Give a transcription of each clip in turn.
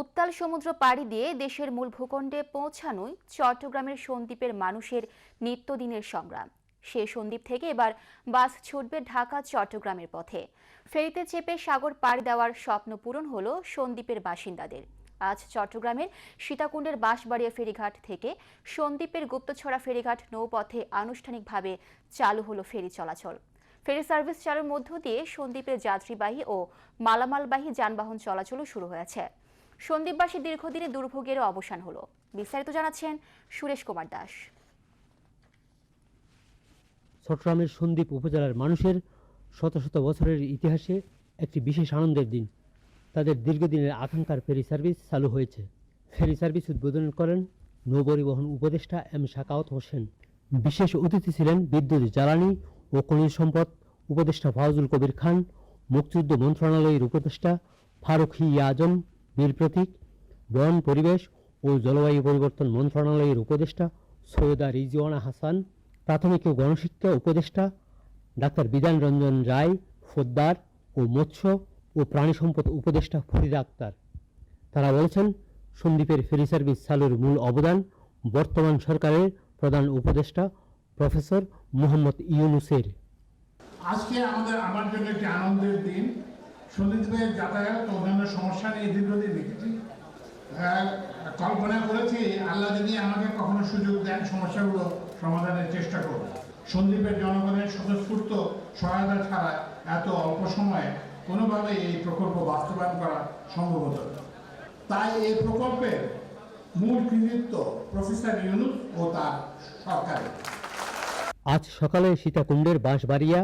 উত্তাল সমুদ্র পাড়ি দিয়ে দেশের মূল ভূখণ্ডে পৌঁছানোই চট্টগ্রামের সন্দ্বীপের মানুষের নিত্যদিনের সংগ্রাম। সে সন্দ্বীপ থেকে এবার বাস ছুটবে ঢাকা চট্টগ্রামের পথে। ফেরিতে চেপে সাগর পাড়ি দেওয়ার স্বপ্ন পূরণ হলো সন্দ্বীপের বাসিন্দাদের। আজ চট্টগ্রামের সীতাকুণ্ডের বাঁশবাড়িয়া ফেরিঘাট থেকে সন্দ্বীপের গুপ্তছড়া ফেরিঘাট নৌপথে আনুষ্ঠানিকভাবে চালু হলো ফেরি চলাচল। ফেরি সার্ভিস চালুর মধ্য দিয়ে সন্দ্বীপের যাত্রীবাহী ও মালামালবাহী যানবাহন চলাচলও শুরু হয়েছে। সন্দ্বীপবাসী দীর্ঘদিনের দুর্ভোগেরও অবসান হলো। বিস্তারিত জানাচ্ছেন সুরেশ কুমার দাস। চট্টগ্রামের সন্দ্বীপ উপজেলার মানুষের শত শত বছরের ইতিহাসে একটি বিশেষ আনন্দের দিন। তাদের দীর্ঘদিনের আকাঙ্ক্ষার ফেরি সার্ভিস চালু হয়েছে। ফেরি সার্ভিস উদ্বোধন করেন নৌপরিবহন উপদেষ্টা এম শাকাওয়াত হোসেন। বিশেষ অতিথি ছিলেন বিদ্যুৎ জ্বালানি ও খনিজ সম্পদ উপদেষ্টা ফাউজুল কবির খান, মুক্তিযুদ্ধ মন্ত্রণালয়ের উপদেষ্টা ফারুক হি আজম বীর প্রতীক, বন পরিবেশ ও জলবায়ু পরিবর্তন মন্ত্রণালয়ের উপদেষ্টা সৈয়দা রিজওয়ানা হাসান, প্রাথমিক ও গণশিক্ষা উপদেষ্টা ডাক্তার বিধান রঞ্জন রায়, ফোদ্দার ও মৎস্য ও প্রাণী সম্পদ উপদেষ্টা ফরিদা আক্তার। তারা বলেছেন, সন্দীপের ফেরি সার্ভিস চালুর মূল অবদান বর্তমান সরকারের প্রধান উপদেষ্টা প্রফেসর মোহাম্মদ ইউনুসের। আজকে আমাদের, আমার জন্য একটি আনন্দের দিন। সন্দ্বীপের যাতায়াত অন্যান্য সমস্যা নিয়ে দীর্ঘদিন দেখেছি। কল্পনা করেছি, আল্লাহ যদি আমাকে কখনো সুযোগ দেন, সমস্যাগুলো সমাধানের চেষ্টা করব। সন্দ্বীপের জনগণের স্বতঃস্ফূর্ত সহায়তা ছাড়া এত অল্প সময়ে কোনোভাবে এই প্রকল্প বাস্তবায়ন করা সম্ভব হতো তাই এই প্রকল্পের মূল কৃতিত্ব প্রফেসর ইউনুস ও তার সরকারের। আজ সকালে সীতাকুণ্ডের বাঁশবাড়িয়া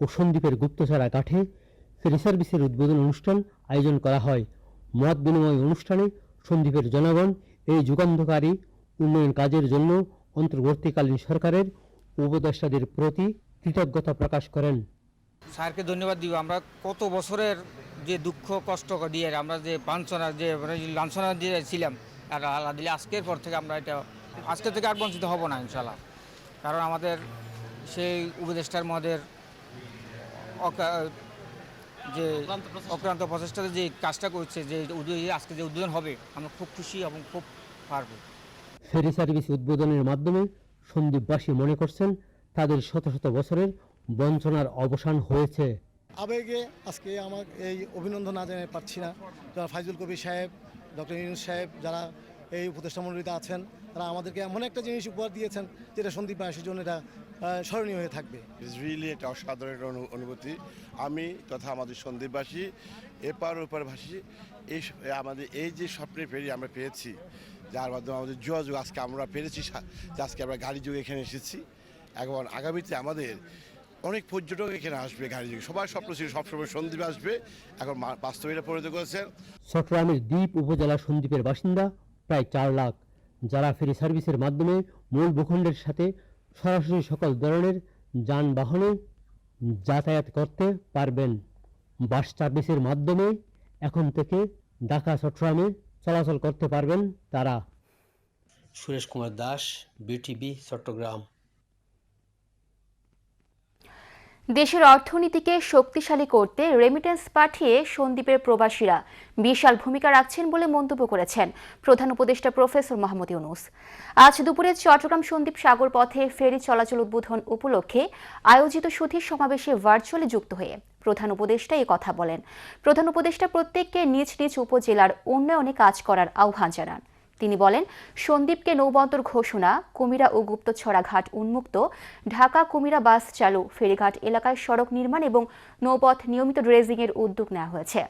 ও সন্দ্বীপের গুপ্তছড়া কাঠে ফেরি সার্ভিসের উদ্বোধন অনুষ্ঠান আয়োজন করা হয়। মত বিনিময় অনুষ্ঠানে সন্দ্বীপের জনগণ, এই যুগান্তকারী উন্নয়ন কাজের জন্য অন্তর্বর্তীকালীন সরকারের উপদেষ্টাদের প্রতি কৃতজ্ঞতা প্রকাশ করেন। স্যারকে ধন্যবাদ দিব। আমরা কত বছরের যে দুঃখ, কষ্ট দিয়ে, আমরা যে বাঞ্ছনা যে মানে লাঞ্ছনা দিয়ে ছিলাম, আর আল্লাহ দিলে আজকের পর থেকে আমরা এটা, আজকে থেকে আর বঞ্চিত হব না ইনশাল্লাহ কারণ আমাদের সেই উপদেষ্টার অকা- যে অক্রান্ত প্রচেষ্টাতে যে কাজটা করছে যে আজকে যে উদ্বোধন হবে আমরা খুব খুশি এবং খুব পারব। ফেরি সার্ভিস উদ্বোধনের মাধ্যমে সন্দীপবাসী মনে করছেন তাদের শত শত বছরের বঞ্চনার অবসান হয়েছে। আবেগে আজকে আমার এই অভিনন্দন না জানিয়ে পারছি না। যারা ফাইজুল কবির সাহেব ডক্টর ইউনুস সাহেব যারা এই উপদেষ্টা মণ্ডলীতে আছেন তারা আমাদেরকে এমন একটা জিনিস উপহার দিয়েছেন যেটা সন্দীপবাসীর জন্য এটা স্মরণীয় হয়ে থাকবে। ইটস রিয়েলি একটা অসাধারণ অনু- অনুভূতি। আমি তথা আমাদের সন্দীপবাসী এপার ওপার ভাসী এই আমাদের এই যে স্বপ্নের ফেরি আমরা পেয়েছি যার মাধ্যমে আমাদের যোগাযোগ আজকে আমরা পেরেছি যে আজকে আমরা গাড়ি যুগে এখানে এসেছি। এখন আগামীতে আমাদের অনেক পর্যটক এখানে আসবে গাড়ি যুগে। সবার স্বপ্ন ছিল সবসময় সন্দীপ আসবে। এখন মা- বাস্তবে এটা পরিণত করেছেন। চট্টগ্রামের দ্বীপ উপজেলা সন্দ্বীপের বাসিন্দা প্রায় চার লাখ যারা ফেরি সার্ভিসের মাধ্যমে মূল ভূখণ্ডের সাথে সরাসরি সকল ধরনের যানবাহনে যাতায়াত করতে পারবেন। বাস সার্ভিসের মাধ্যমে এখন থেকে ঢাকা চট্টগ্রামে চলাচল করতে পারবেন তারা। সুরেশ কুমার দাস, বিটিভি, চট্টগ্রাম। দেশের অর্থনীতিকে শক্তিশালী করতে রেমিটেন্স পাঠিয়ে সন্দ্বীপের প্রবাসীরা বিশাল ভূমিকা রাখছেন বলে মন্তব্য করেছেন প্রধান উপদেষ্টা প্রফেসর মোহাম্মদ ইউনুস। আজ দুপুরে চট্টগ্রাম সন্দ্বীপ সাগর পথে ফেরি চলাচল উদ্বোধন উপলক্ষে আয়োজিত সুধীর সমাবেশে ভার্চুয়ালি যুক্ত হয়ে প্রধান উপদেষ্টা এই কথা বলেন। প্রধান উপদেষ্টা প্রত্যেককে নিজ নিজ উপজেলার উন্নয়নে কাজ করার আহ্বান জানান। তিনি বলেন সন্দ্বীপকে নৌবন্দর ঘোষণা, কুমিরা ও গুপ্তছড়া ঘাট উন্মুক্ত, ঢাকা কুমিরা বাস চালু, ফেরিঘাট এলাকায় সড়ক নির্মাণ এবং নৌপথ নিয়মিত ড্রেজিংয়ের উদ্যোগ নেওয়া হয়েছে।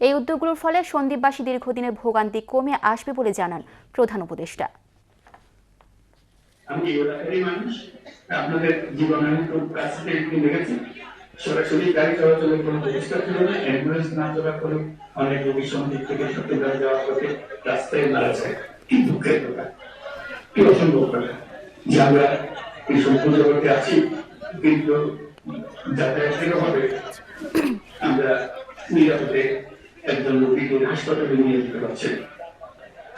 এই উদ্যোগগুলোর ফলে সন্দ্বীপবাসী দীর্ঘদিনের ভোগান্তি কমে আসবে বলে জানান প্রধান উপদেষ্টা। আমি মানুষ, আপনাদের খুব থেকে দেখেছি। সরাসরি গাড়ি চলাচলের কোনো ব্যবস্থা ছিল না, অ্যাম্বুলেন্স না অনেক রোগী পথে রাস্তায় মারা যায়। দুঃখের কথা কি অসম্ভব কথা যে আমরা এই জগতে আছি, কিন্তু যাতায়াতের হবে? আমরা নিরাপদে একজন রোগীকে হাসপাতালে নিয়ে যেতে পারছি।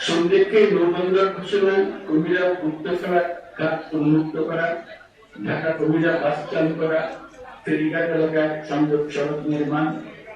সন্দেহকে নৌবন্দর ঘোষণা কুমিরা গুপ্তছড়া ঘাট উন্মুক্ত করা ঢাকা কুমিরা বাস চালু করা, ফেরিঘাট এলাকায় সংযোগ সড়ক নির্মাণ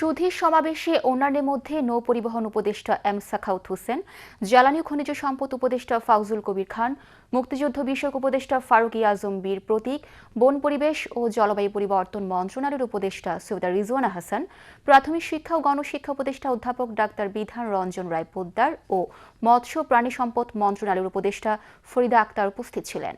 সুধীর সমাবেশে অন্যান্যের মধ্যে নৌ পরিবহন উপদেষ্টা এম সাখাউত হোসেন, জ্বালানি খনিজ সম্পদ উপদেষ্টা ফাউজুল কবির খান, মুক্তিযুদ্ধ বিষয়ক উপদেষ্টা ফারুক আজম বীর প্রতীক, বন পরিবেশ ও জলবায়ু পরিবর্তন মন্ত্রণালয়ের উপদেষ্টা সৈয়দা রিজওয়ানা হাসান, প্রাথমিক শিক্ষা ও গণশিক্ষা উপদেষ্টা অধ্যাপক ডাক্তার বিধান রঞ্জন রায় পোদ্দার ও মৎস্য প্রাণী সম্পদ মন্ত্রণালয়ের উপদেষ্টা ফরিদা আক্তার উপস্থিত ছিলেন।